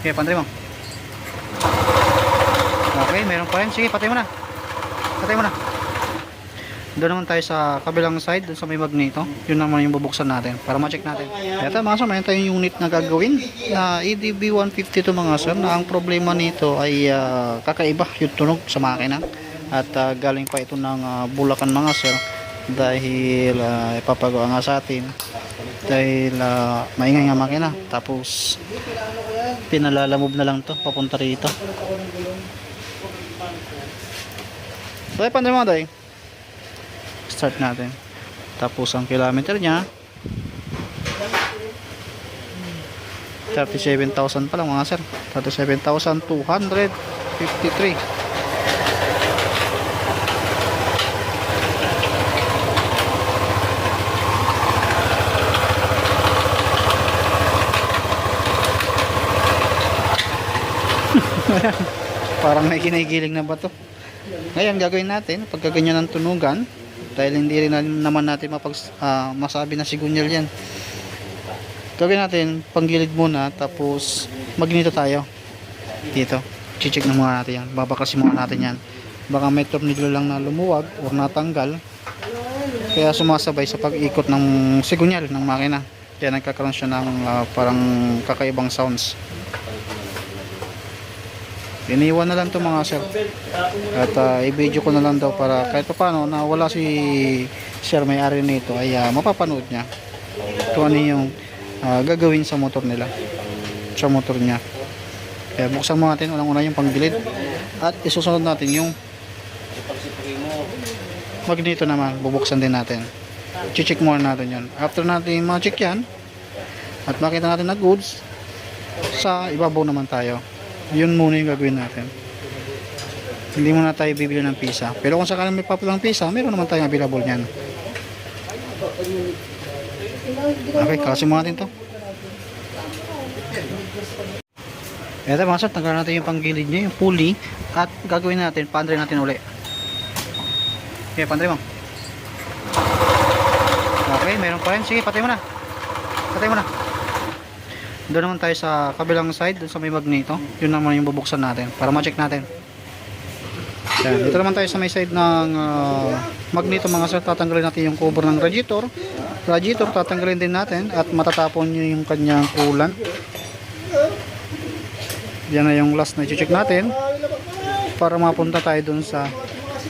Okay, pantay mo. Okay, meron pa rin. Sige, patay mo na. Patay mo na. Doon naman tayo sa kabilang side, doon sa may magneto. Yun naman yung bubuksan natin para ma-check natin. Ito mga sir, mayroon tayong unit na gagawin na EDB 150 to mga sir na ang problema nito ay ah, kakaiba yung tunog sa makina at ah, galing pa ito ng ah, Bulacan mga sir dahil uh, ipapagawa nga sa atin. Dahil ah, maingay nga makina. Tapos pinalalamove na lang to papunta rito. Ay panday mo day. Start natin. Tapos ang kilometer nya 37,000 pa lang mga sir. 37,253 parang may kinikiling na bato. Ngayon gagawin natin pagka ganyan ang tunugan dahil hindi rin na- naman natin mapag, ah, masabi na sigunyal yan. Gawin natin panggilid muna tapos magnito tayo. Dito chichik na muna natin yan. Babaklasin muna natin yan. Baka may tornilyo lang na lumuwag o natanggal. Kaya sumasabay sa pag-ikot ng sigunyal ng makina. Kaya nagkakaroon siya ng ah, parang kakaibang sounds iniwan na lang to mga sir. At ah, i-video ko na lang daw para kahit pa paano na wala si sir may-ari nito ay ah, mapapanood niya kung ano yung ah, gagawin sa motor nila sa motor niya. Kaya buksan mo natin unang una yung panggilid. At isusunod natin yung magneto naman bubuksan din natin. Check muna natin yun. After natin ma-check yan at makita natin na goods sa ibabaw naman tayo yun muna yung gagawin natin. Hindi muna tayo bibili ng pisa pero kung sakaling may papulang pisa meron naman tayong available nyan okay kalasin muna natin to. Eto mga sir tanggalin natin yung panggilid niya yung pulley at gagawin natin pandre natin uli. Okay pandre mo. Okay meron pa rin. Sige patay mo na. Patay mo na doon naman tayo sa kabilang side, doon sa may magneto. Yun naman yung bubuksan natin para ma-check natin. Yan. Dito naman tayo sa may side ng ah, magneto mga sir. Tatanggalin natin yung cover ng radiator. Radiator tatanggalin din natin at matatapon nyo yung kanyang coolant. Yan na yung last na i-check natin para mapunta tayo doon sa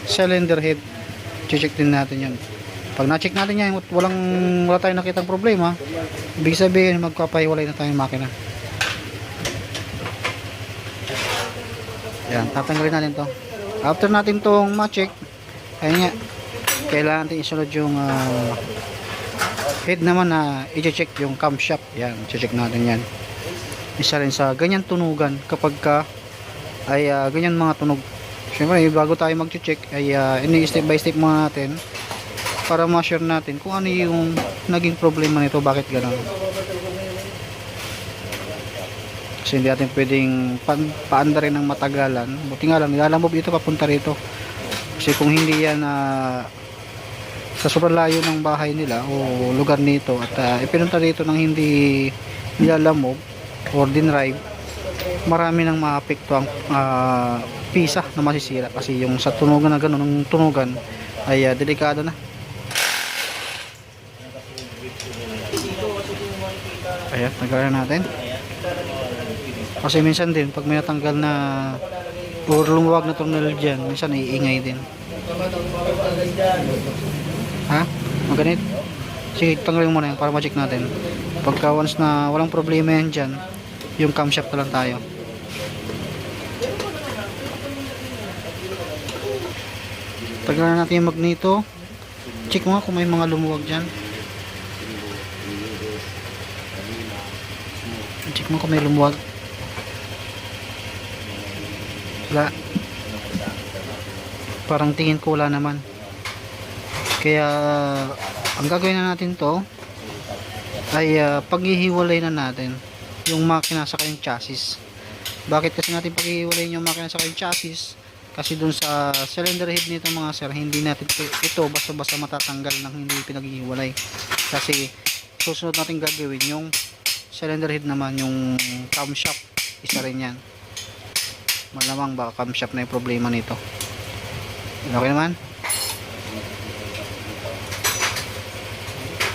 cylinder head. I-check din natin yan. Pag na-check natin yan, walang wala tayong nakitang problema, ibig sabihin magpapahiwalay na tayong makina. Yan, tatanggalin natin to. After natin tong ma-check, ayun nga, kailangan natin isunod yung ah, head naman na i-check yung camshaft. Yan, i-check natin yan. Isa rin sa ganyan tunugan kapag ka ay ah, ganyan mga tunog. Siyempre, bago tayo mag-check ay uh, ini-step by step muna natin para ma-share natin kung ano yung naging problema nito, bakit gano'n. Kasi hindi natin pwedeng paanda rin ng matagalan. Buti nga lang, nilalamove ito papunta rito. Kasi kung hindi yan ah, sa sobrang layo ng bahay nila o lugar nito at ah, ipinunta dito ng hindi nilalamove or dinrive, marami nang maapekto ang ah, pisa na masisira kasi yung sa tunugan na gano'n, ng tunugan ay ah, delikado na. Ayan, tagalan natin. Kasi minsan din, pag may natanggal na or lumuwag na tornilyo dyan, minsan iingay din. Ha? Maganit? Sige, tanggalin mo na yan para ma-check natin. Pagka once na walang problema yan dyan, yung camshaft na lang tayo. Tagalan natin yung magneto. Check mo nga kung may mga lumuwag dyan. Mo kung may lumuwag. Wala. Parang tingin ko wala naman. Kaya ang gagawin na natin to ay uh, paghihiwalay na natin yung makina sa kanyang chassis. Bakit kasi natin paghihiwalay yung makina sa kanyang chassis? Kasi dun sa cylinder head nito mga sir, hindi natin ito basta-basta matatanggal ng hindi pinaghihiwalay. Kasi susunod natin gagawin yung cylinder head naman yung camshaft isa rin yan. Malamang baka camshaft na yung problema nito. Okay naman?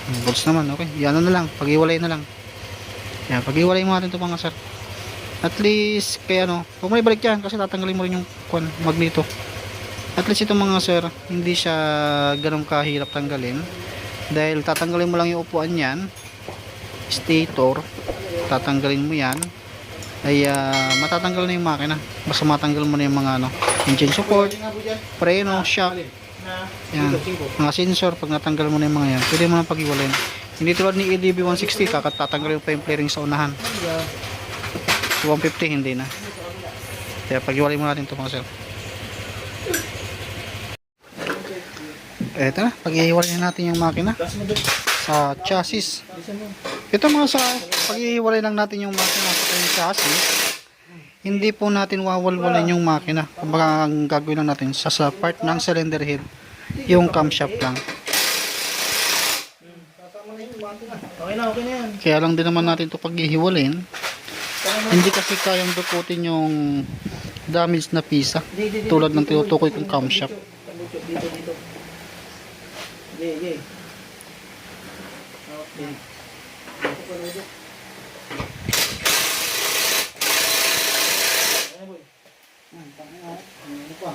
Hmm, goods naman okay. Yan na lang pag-iwalay na lang. Yan pag-iwalay mo natin ito mga sir. At least kaya ano huwag mo ibalik yan kasi tatanggalin mo rin yung kwan, magneto. At least itong mga sir hindi siya ganun kahirap tanggalin. Dahil tatanggalin mo lang yung upuan yan stator tatanggalin mo yan. Ay ah, matatanggal na yung makina. Basta matanggal mo na yung mga ano engine support preno shock. Yan mga sensor pag natanggal mo na yung mga yan pwede mo na pag-iwalayin hindi tulad ni EDB 160 kakatatanggalin pa yung flaring sa unahan. 150 hindi na. Kaya pag-iwalay mo natin ito mga sir. Eto na pag-iwalay natin yung makina sa chassis ito mga sa pag-iwalay lang natin yung makina sa yung chassis hindi po natin wawalwalan yung makina. Kumbaga ang gagawin lang natin sa, sa part ng cylinder head yung camshaft lang. Okay na, okay na yan. kaya lang din naman natin ito paghihiwalin. Hindi kasi kayang dukutin yung damage na pisa tulad ng tinutukoy kong camshaft Dito, dito, okay. Okay. Ayan, boy. Ano pa?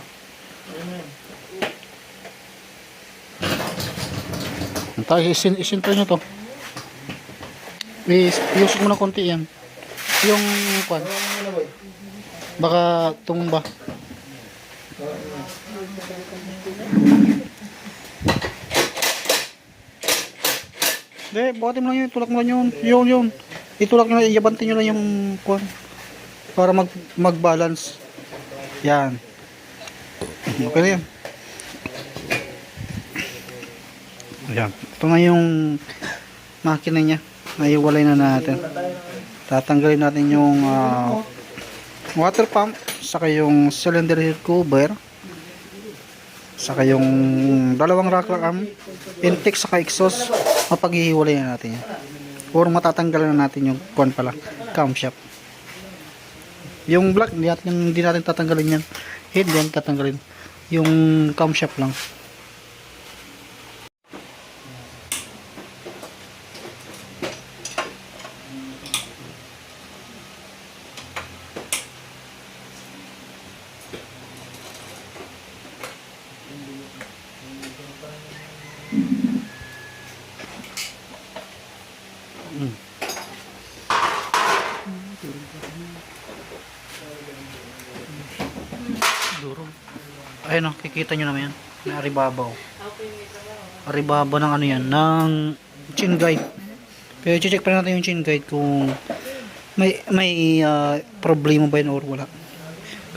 Ayan na yan. tayo isin isinto nyo to use mo na konti yan yung kwan na, boy. baka tumba Hindi, buhatin mo lang yun, tulak mo lang yun. Yun, yun. Itulak nyo lang, iyabantin nyo lang yung kwan. Para mag, mag-balance. Yan. Okay na yan. Ayan. Ito na yung makina niya. Naiwalay na natin. Tatanggalin natin yung ah, water pump, saka yung cylinder cover, saka yung dalawang rocker arm, intake saka exhaust, mapaghihiwalay na natin yan. Or matatanggalan na natin yung kwan pala, camshaft. Yung black, hindi natin, hindi natin tatanggalin yan. Head, natin tatanggalin. Yung camshaft lang. Kikita nyo naman yan. May aribabaw. Aribaba ng ano yan, ng chin guide. Pero i-check pa natin yung chin guide kung may may ah, problema ba yun or wala.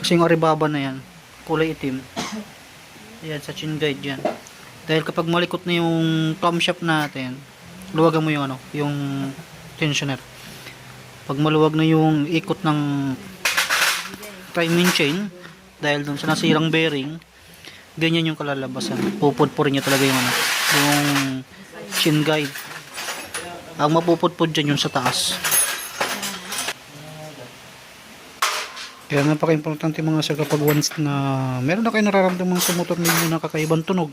Kasi yung aribaba na yan, kulay itim. Ayan, sa chin guide yan. Dahil kapag malikot na yung camshaft natin, luwagan mo yung ano, yung tensioner. Pag maluwag na yung ikot ng timing chain, dahil dun sa nasirang bearing, ganyan yung kalalabasan. Pupudpurin niya talaga yung ano, yung chin guide. Ang mapupudpud dyan yung sa taas. Kaya napaka-importante mga sir kapag once na meron na kayo nararamdaman sa motor ninyo na kakaibang tunog,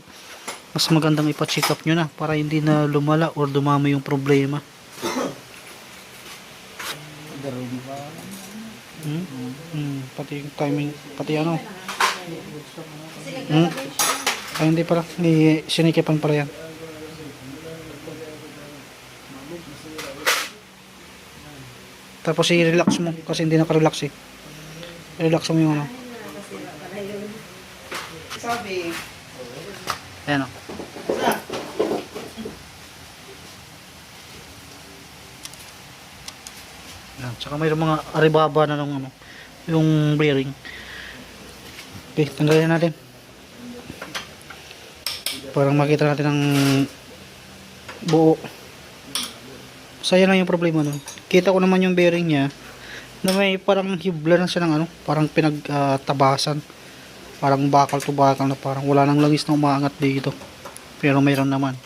mas magandang ipa-check up nyo na para hindi na lumala or dumami yung problema. Hmm? Hmm, pati yung timing, pati ano. Hmm? Ay, hindi pala. Hindi, sinikipan pala yan. Tapos i-relax mo kasi hindi naka-relax eh. Relax mo yung ano. Sabi, Ayan o. Ayan. Tsaka mayroong mga aribaba na ng ano, yung bearing. Okay, tanggalin natin. Parang makita natin ng buo. Saya lang yung problema nun. Kita ko naman yung bearing niya na may parang hibla na siya ng ano, parang pinagtabasan. parang bakal to bakal na parang wala nang langis na umaangat dito. Pero mayroon naman.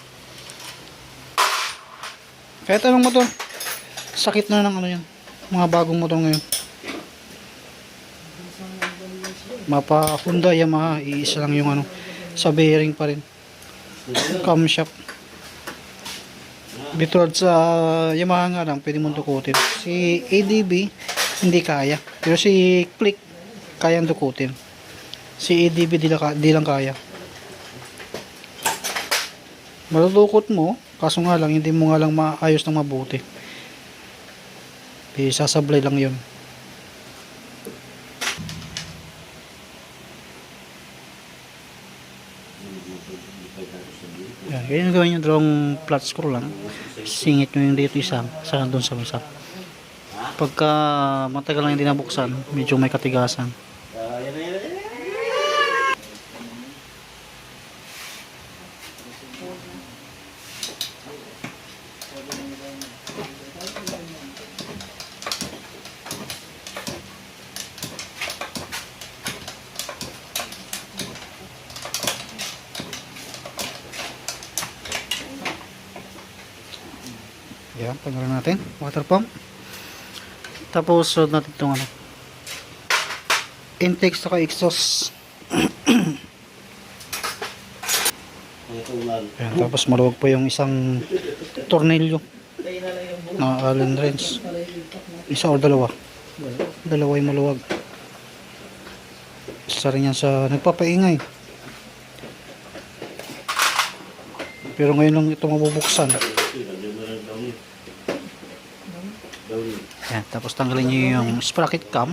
Kahit anong motor, sakit na ng ano yan. Mga bagong motor ngayon. Mapa Honda, Yamaha, iisa lang yung ano, sa bearing pa rin. Camshaft. Bitulad sa Yamaha nga lang, pwede mong dukutin. Si ADB, hindi kaya. Pero si Click, kayang dukutin. Si ADB, di lang, di lang kaya. Malulukot mo, kaso nga lang, hindi mo nga lang maayos ng mabuti. Eh, sasablay lang yun. Ganyan gawin yung dalawang flat screw lang. Singit nyo yung dito isa, sa doon sa isa. Pagka matagal lang hindi nabuksan, medyo may katigasan. Yan, tanggalin natin. Water pump. Tapos, sunod natin itong ano. Intake saka exhaust. Ang tumal. Yan, tapos maluwag pa yung isang tornilyo na Allen wrench. Isa o dalawa. Dalawa yung maluwag. Isa rin yan sa nagpapaingay. Pero ngayon lang ito mabubuksan. Yan, tapos tanggalin nyo yung sprocket cam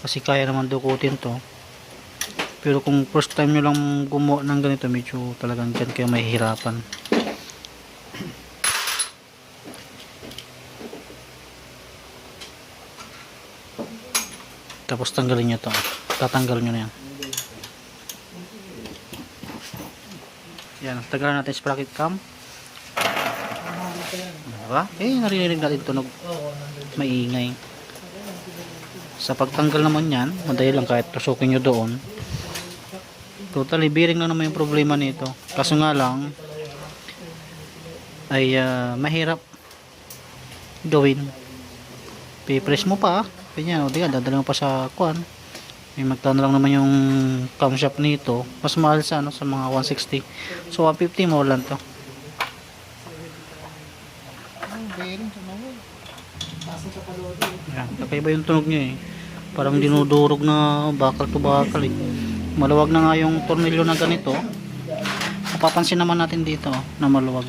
kasi kaya naman dukutin to. Pero kung first time nyo lang gumawa ng ganito, medyo talagang dyan kayo mahihirapan. Tapos tanggalin nyo to. Tatanggal nyo na yan. Yan, tanggalin natin sprocket cam. Diba? Eh, narinig natin tunog maingay. Sa pagtanggal naman yan, madali lang kahit tusukin nyo doon. Totally bearing lang naman yung problema nito. Kaso nga lang, ay ah, mahirap gawin. Pipress mo pa, ganyan, o di ka, dadala mo pa sa kuan. May magkano lang naman yung camshaft nito. Mas mahal sa ano sa mga 160. So 150 mo lang to. Yan, kakaiba yung tunog niya eh. Parang dinudurog na bakal to bakal eh. Maluwag na nga yung tornilyo na ganito. Mapapansin naman natin dito na maluwag.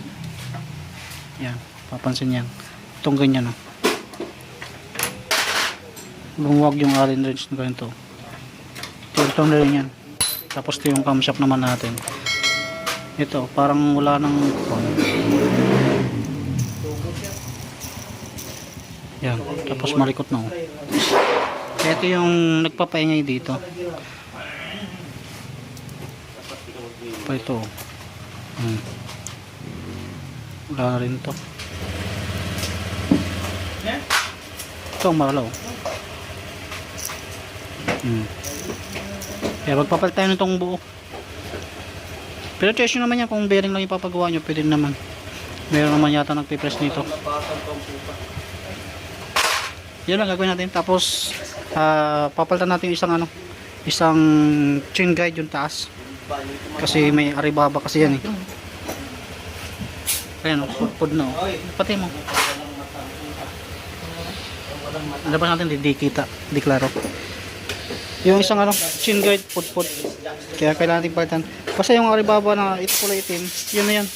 Yan, papansin yan. Itong ganyan oh. Lumuwag yung allen wrench na ganito. Ito tornilyo niyan. Tapos ito yung camshaft naman natin. Ito, parang wala nang Yan, tapos malikot na oh. Ito yung nagpapaingay dito. Pa ito. oh. Hmm. Wala rin to. Ito ang malaw. Hmm. Kaya magpapalit tayo nitong buo. Pero choice naman yan kung bearing lang ipapagawa nyo, pwede naman. Meron naman yata nagpipress nito. Yun lang gagawin natin. Tapos, ah, papalitan natin yung isang ano, isang chain guide yung taas. Kasi may aribaba kasi yan eh. Ayan o, pud na o. Pati mo. Ano ba natin, di, di kita, di klaro. Yung isang ano, chin guide, pud-pud. Kaya kailangan natin palitan. Basta yung aribaba na ito kulay itim, yun na yan.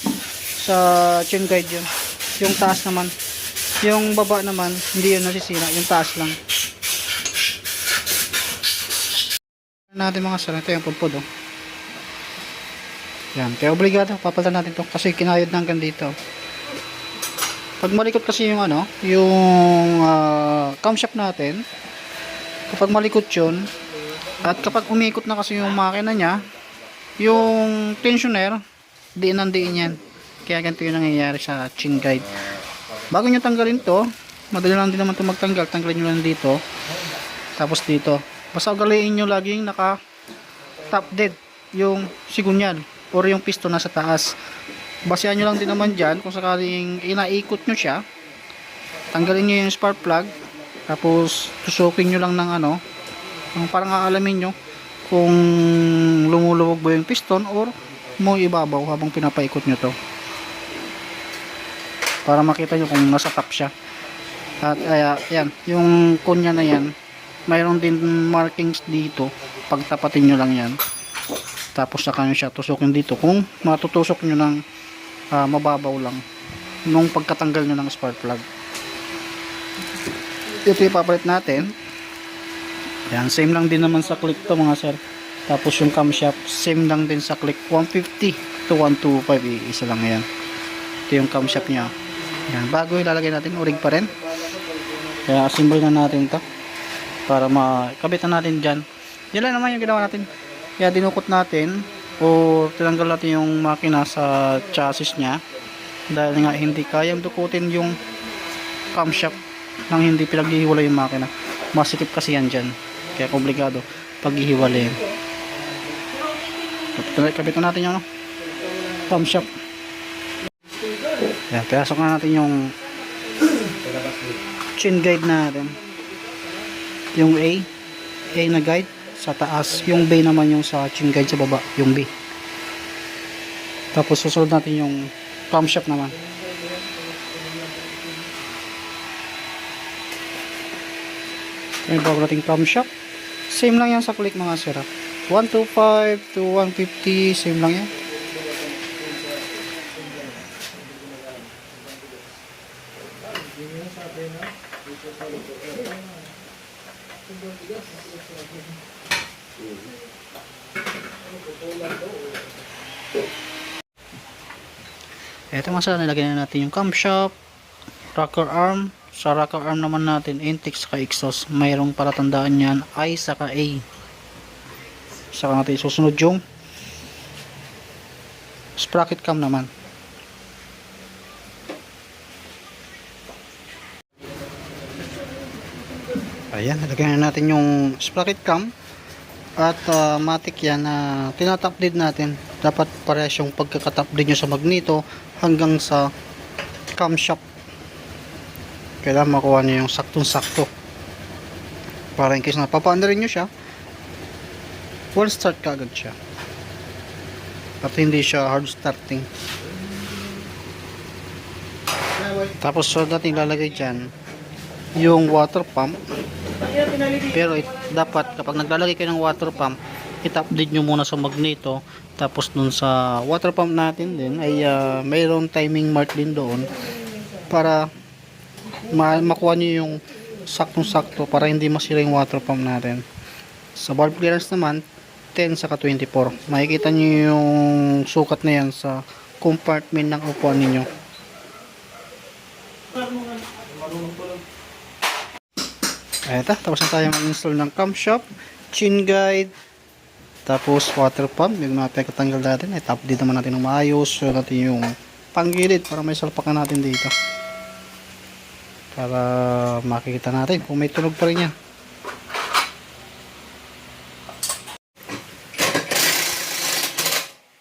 Sa chin guide yun. Yung taas naman. Yung baba naman, hindi yun nasisira. Yung taas lang. natin mga sir. Ito yung pudpud oh. Yan. Kaya obligado, papalitan natin to kasi kinayod na hanggang dito. Pag malikot kasi yung ano, yung uh, camshaft natin, kapag malikot yun, at kapag umikot na kasi yung makina niya, yung tensioner, diin ang diin yan. Kaya ganito yung nangyayari sa chin guide. Bago nyo tanggalin to, madali lang din naman ito magtanggal. Tanggalin nyo lang dito. Tapos dito. Basta ugaliin nyo laging naka top dead yung sigunyal or yung piston nasa taas. Basehan nyo lang din naman dyan kung sakaling inaikot nyo siya. Tanggalin nyo yung spark plug. Tapos tusukin nyo lang ng ano. Ang parang aalamin nyo kung lumulubog ba yung piston or mo ibabaw habang pinapaikot nyo to para makita nyo kung nasa top siya. At kaya yan yung kunya na yan mayroon din markings dito. Pagtapatin nyo lang yan. Tapos saka nyo siya tusukin dito. Kung matutusok nyo ng ah, mababaw lang nung pagkatanggal nyo ng spark plug. Ito ipapalit natin. Yan same lang din naman sa click to mga sir. Tapos yung camshaft same lang din sa click. 150 to 125 eh, isa lang yan. Ito yung camshaft nya yan bago ilalagay natin urig pa rin. Kaya assemble na natin to para makabit na natin dyan. Yan lang naman yung ginawa natin. Kaya dinukot natin o tinanggal natin yung makina sa chassis nya dahil nga hindi kayang dukutin yung camshaft nang hindi pinaghihiwalay yung makina. Masikip kasi yan dyan. Kaya komplikado paghihiwalay. Kabit na natin yung ano, camshaft yan pinasok na natin yung chin guide natin. Yung A A na guide sa taas. Yung B naman yung sa chin guide sa baba yung B. Tapos susunod natin yung camshaft naman. Yung bago nating camshaft same lang yan sa click mga sira. 125 to 150 same lang yan Ito mga sir, nilagay na natin yung camshaft, rocker arm. Sa rocker arm naman natin, intake saka exhaust. Mayroong palatandaan yan, I saka A. Saka natin susunod yung sprocket cam naman. Ayan, nilagay na natin yung sprocket cam at uh, matic yan na tinatap din natin. Dapat parehas yung pagkakatap din nyo sa magneto hanggang sa camshaft kailangan makuha nyo yung saktong sakto para in case na papaanda rin nyo siya full start ka agad siya. At hindi siya hard starting. Tapos so natin ilalagay dyan yung water pump pero it, dapat kapag naglalagay kayo ng water pump, i-update nyo muna sa magneto. Tapos dun sa water pump natin din ay ah, mayroong timing mark din doon para ma makuha nyo yung saktong-sakto para hindi masira yung water pump natin. Sa valve clearance naman, 10 saka 24. Makikita nyo yung sukat na yan sa compartment ng upuan ninyo. Eto, tapos na tayo mag-install ng camshaft, chin guide, tapos water pump, yung mga pagkatanggal natin, ay tap din naman natin ng maayos, so natin yung panggilid para may salpakan natin dito. Para makikita natin kung may tunog pa rin yan.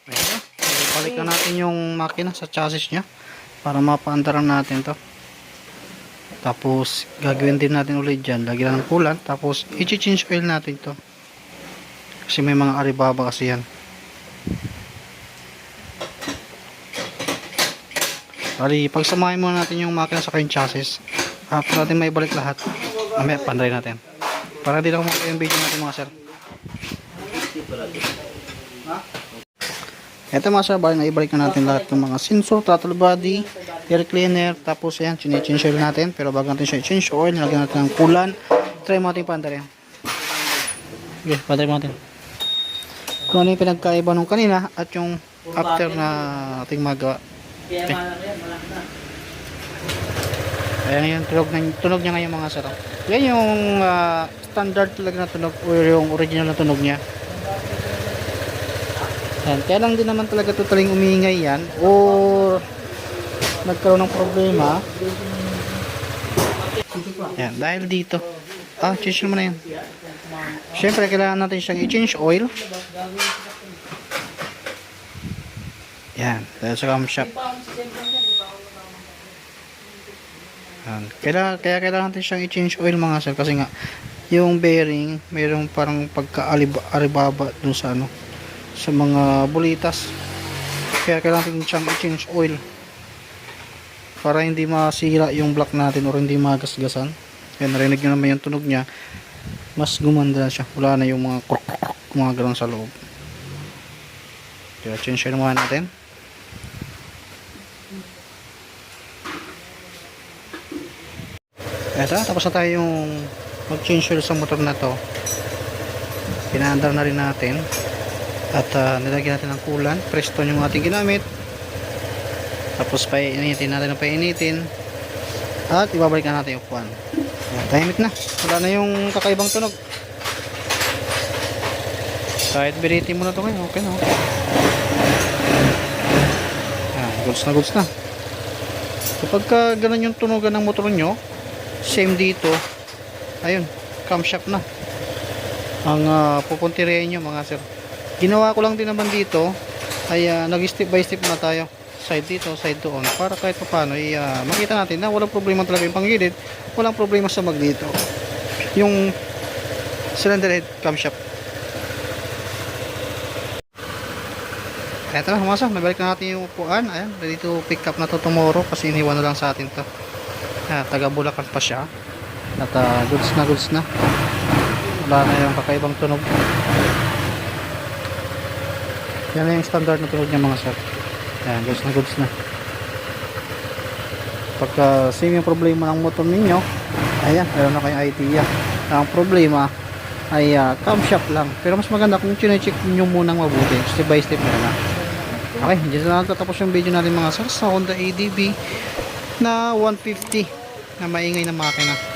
Eto, balik na natin yung makina sa chassis nya para mapaandaran natin to. Tapos, gagawin din natin ulit dyan. Lagyan ng coolant. Tapos, i-change oil natin to. Kasi may mga aribaba kasi yan. Bali, pagsamahin muna natin yung makina sa yung chassis. After natin may balik lahat. Mamaya, panday natin. Para di lang mga yung video natin mga sir. Ito mga sir, bali na ibalik na natin lahat ng mga sensor, throttle body, air cleaner, tapos yan, change oil natin. Pero bago natin siya i-change oil, nilagyan natin ng coolant. Try mo natin pantarin. Okay, pantarin mo natin. Kung ano yung pinagkaiba nung kanina at yung after na ating magawa. Na. Ayan yung tunog, na, tunog niya ngayon mga sir. Yan yung ah, standard talaga na tunog o yung original na tunog niya. Yan. Kaya lang din naman talaga totaling umingay yan or nagkaroon ng problema. Yan, dahil dito. Ah, change mo na yan. Siyempre, kailangan natin siyang i-change oil. Yan, dahil sa camshaft. Yan. Kailangan, kaya kailangan natin siyang i-change oil mga sir kasi nga yung bearing, mayroong parang pagka-aribaba dun sa ano, sa mga bulitas. Kaya kailangan natin siyang i-change oil para hindi masira yung block natin or hindi magasgasan. Kaya narinig nyo naman yung tunog niya, mas gumanda na siya. Wala na yung mga krok krok mga ganun sa loob. Kaya change oil muna natin. Eto, tapos na tayo yung mag-change oil sa motor na to. Pinaandar na rin natin. At ah, nilagyan natin ng coolant. Preston yung ating ginamit. Tapos painitin natin ng painitin. At ibabalik na natin yung. Ayan, tahimik na. Wala na yung kakaibang tunog. Kahit biritin mo na ito ngayon, okay na. Okay. Ayan, goods na goods na. Kapag ka ganun yung tunogan ng motor nyo, same dito, ayun, camshaft na. Ang uh, pupuntirin nyo mga sir. Ginawa ko lang din naman dito, ay ah, nag-step by step na tayo. Side dito, side doon. Para kahit pa paano, ay, ah, makita natin na walang problema talaga yung panggilid, walang problema sa mag. Yung cylinder head camshaft. Eto na, humasa. Nabalik na natin yung upuan. Ayan, ready to pick up na to tomorrow kasi iniwan na lang sa atin to. Ah, taga Bulacan pa siya. At ah, goods na goods na. Wala na yung kakaibang tunog. Yan na yung standard na tunog niya mga sir. Ayan, goods na goods na. Pagka same yung problema ng motor ninyo, ayan, meron na kayong idea. Ang problema ay ah, camshaft lang. Pero mas maganda kung chine-check nyo munang mabuti. Step by step na na. Okay, dyan na lang tatapos yung video natin mga sir sa Honda ADB na 150 na maingay na makina.